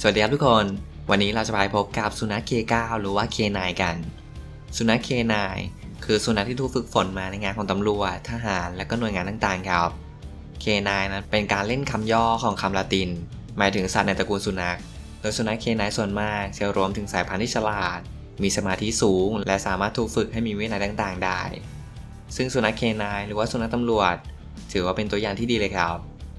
สวัสดีครับทุกคน วันนี้เราจะไปพบกับสุนัข K9 หรือว่า K9 กัน สุนัข K9 คือสุนัขที่ถูกฝึกฝนมาในงานของตำรวจ ทหาร และก็หน่วยงานต่างๆครับ K9 นั้นเป็นการเล่นคำย่อของคำละติน หมายถึงสัตว์ในตระกูลสุนัข โดยสุนัข K9 ส่วนมากจะรวมถึงสายพันธุ์ที่ฉลาด มีสมาธิสูง และสามารถถูกฝึกให้มีวินัยต่างๆ ได้ ซึ่งสุนัข K9 หรือว่าสุนัขตำรวจ ถือว่าเป็นตัวอย่างที่ดีเลยครับ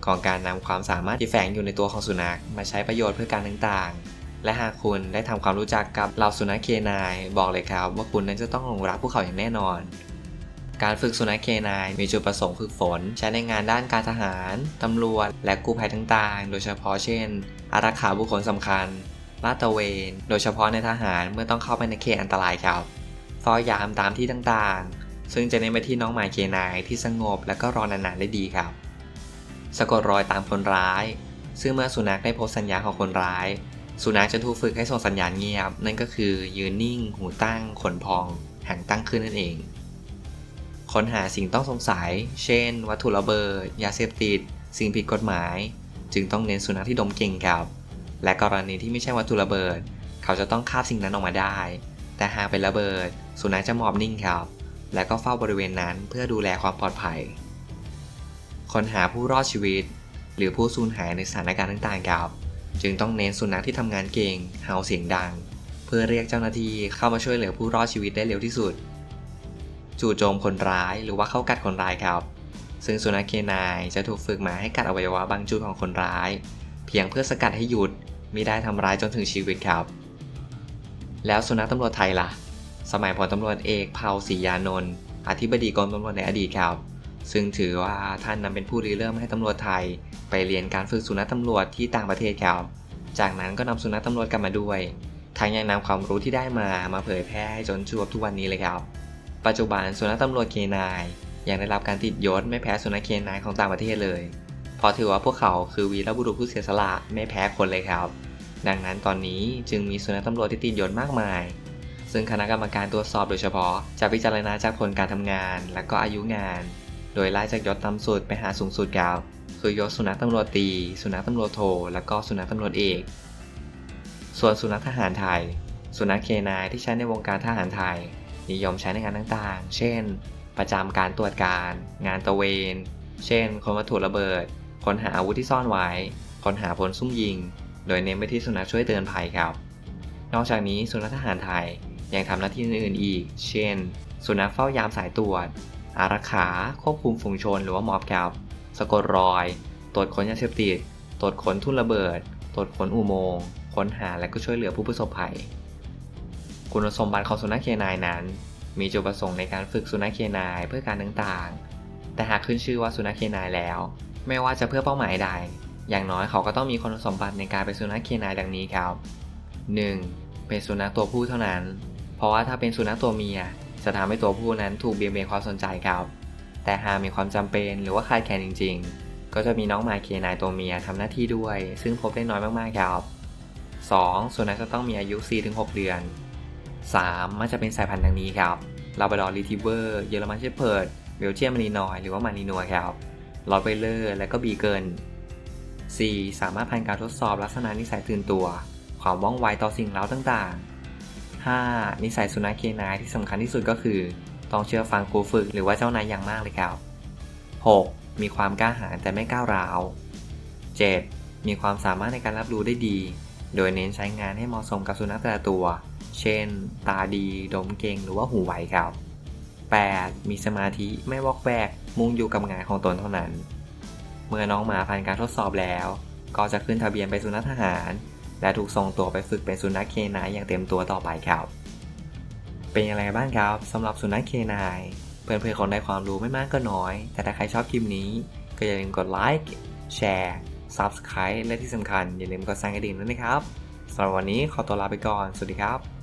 ของการนำความสามารถที่แฝงอยู่ในตัวของสุนัขมาใช้ประโยชน์เพื่อการต่างๆ และหากคุณได้ทำความรู้จักกับเหล่าสุนัขเคนายบอกเลยครับ ว่าคุณนั้นจะต้องหลงรักพวกเขาอย่างแน่นอน การฝึกสุนัขเคนายมีจุดประสงค์ฝึกฝน ใช้ในงานด้านการทหาร ตำรวจ และกู้ภัยต่างๆ โดยเฉพาะเช่น อารักขาบุคคลสำคัญลาดตระเวน โดยเฉพาะในทหารเมื่อต้องเข้าไปในเขตอันตรายครับเฝ้ายามตามที่ต่างๆ ซึ่งจะเน้นไปที่น้องหมาเคนายที่สงบและก็รอนานๆได้ดีครับ สะกดรอยตามคนร้าย ซึ่งเมื่อสุนัขได้พบสัญญาของคนร้าย สุนัขจะถูกฝึกให้ส่งสัญญาณเงียบ นั่นก็คือยืนนิ่ง หูตั้ง ขนพอง หางตั้งขึ้นนั่นเอง ค้นหาสิ่งต้องสงสัย เช่น วัตถุระเบิด ยาเสพติด สิ่งผิดกฎหมาย จึงต้องเน้นสุนัขที่ดมเก่งครับ และกรณีที่ไม่ใช่วัตถุระเบิด เขาจะต้องคาบสิ่งนั้นออกมาได้ แต่หากเป็นระเบิด สุนัขจะหมอบนิ่งครับ และก็เฝ้าบริเวณนั้นเพื่อดูแลความปลอดภัย ค้นหาผู้รอดชีวิต หรือผู้สูญหายในสถานการณ์ต่างๆครับ จึงต้องเน้นสุนัขที่ทำงานเก่งเห่าเสียงดัง เพื่อเรียกเจ้าหน้าที่เข้ามาช่วยเหลือผู้รอดชีวิตได้เร็วที่สุด จู่โจมคนร้ายหรือว่าเข้ากัดคนร้ายครับ ซึ่งสุนัขเคนายจะถูกฝึกมาให้กัดอวัยวะบางจุดของคนร้าย เพียงเพื่อสกัดให้หยุดมิได้ทำร้ายจนถึงชีวิตครับ แล้วสุนัขตำรวจไทยล่ะ สมัยพลตำรวจเอกเผาศรียานนท์อธิบดีกรมตำรวจในอดีตครับ ซึ่งถือว่าท่านนำเป็นผู้ริเริ่มให้ตำรวจไทย ไปเรียนการฝึกสุนัขตำรวจที่ต่างประเทศครับจากนั้นก็นำสุนัขตำรวจกลับมาด้วยทั้งยังนำความรู้ที่ได้มามาเผยแพร่ให้จนจวบทุกวันนี้เลยครับ ปัจจุบันสุนัขตำรวจเคนายยังได้รับการติดยศไม่แพ้สุนัขเคนายของต่างประเทศเลยเพราะถือว่าพวกเขาคือวีรบุรุษผู้เสียสละไม่แพ้คนเลยครับ ดังนั้นตอนนี้จึงมีสุนัขตำรวจที่ติดยศมากมาย ซึ่งคณะกรรมการตรวจสอบโดยเฉพาะจะพิจารณาจากผลการทำงาน และก็อายุงาน โดยไล่จากยศต่ำสุดไปหาสูงสุดครับคือยศสุนัขตำรวจตี สุนัขตำรวจโท และก็สุนัขตำรวจเอก ส่วนสุนัขทหารไทย สุนัขเคนายที่ใช้ในวงการทหารไทย นิยมใช้ในงานต่างๆ เช่น ประจำการตรวจการ งานตระเวน เช่น คนวัตถุระเบิด คนหาอาวุธที่ซ่อนไว้ คนหาพลซุ่มยิง โดยเน้นไปที่สุนัขช่วยเตือนภัยครับ นอกจากนี้สุนัขทหารไทยยังทำหน้าที่อื่นๆอีก เช่น สุนัขเฝ้ายามสายตรวจ อารักขา ควบคุมฝูงชนหรือว่ามอบครับ สะกดรอย ตรวจค้นยาเสพติด ตรวจค้นทุ่นระเบิด ตรวจค้นอุโมงค์ ค้นหาและก็ช่วยเหลือผู้ประสบภัย คุณสมบัติของสุนัขเคนายนั้น มีจุดประสงค์ในการฝึกสุนัขเคนายเพื่อการต่างๆ แต่หากขึ้นชื่อว่าสุนัขเคนายแล้ว ไม่ว่าจะเพื่อเป้าหมายใด อย่างน้อยเขาก็ต้องมีคุณสมบัติในการเป็นสุนัขเคนายดังนี้ครับ 1. เป็นสุนัขตัวผู้เท่านั้น เพราะว่าถ้าเป็นสุนัขตัวเมีย จะทำให้ตัวผู้นั้นถูกเบี่ยงเบนความสนใจครับ แต่หากมีความจำเป็นหรือว่าขาดแคลนจริง ๆ ก็จะมีน้องหมาเคนายตัวเมียทำหน้าที่ด้วย ซึ่งพบได้น้อยมากๆครับ 2. สุนัขจะต้องมีอายุ 4-6 เดือน 3. มักจะเป็นสายพันธุ์ดังนี้ครับลาบราดอร์รีทิเวอร์เยอรมันเชพเพิร์ดเบลเจียมมารีนอยหรือว่ามารีนัวครับลอตไวเลอร์ และก็บีเกิล 4. สามารถผ่านการทดสอบลักษณะนิสัยตื่นตัว ความว่องไวต่อสิ่งเร้าต่างๆ 5. นิสัยสุนัขเคนายที่สำคัญที่สุดก็คือ ต้องเชื่อฟังครูฝึกหรือว่าเจ้านายอย่างมากเลยครับ 6. มีความกล้าหาญแต่ไม่ก้าวร้าว 7. มีความสามารถในการรับรู้ได้ดี โดยเน้นใช้งานให้เหมาะสมกับสุนัขแต่ละตัว เช่น ตาดี ดมเก่ง หรือว่าหูไวครับ 8. มีสมาธิไม่วอกแวก มุ่งอยู่กับงานของตนเท่านั้น เมื่อน้องหมาผ่านการทดสอบแล้ว ก็จะขึ้นทะเบียนไปสุนัขทหาร และถูกส่งตัวไปฝึกเป็นสุนัขเคนายอย่างเต็มตัวต่อไปครับ เป็นยังไงบ้างครับสำหรับสุนัขเคนายเพื่อนๆคนได้ความรู้ไม่มากก็น้อย แต่ถ้าใครชอบคลิปนี้ ก็อย่าลืมกดไลค์แชร์ Subscribe และที่สำคัญอย่าลืมกดสั่นกระดิ่งด้วยนะครับสำหรับวันนี้ขอตัวลาไปก่อน สวัสดีครับ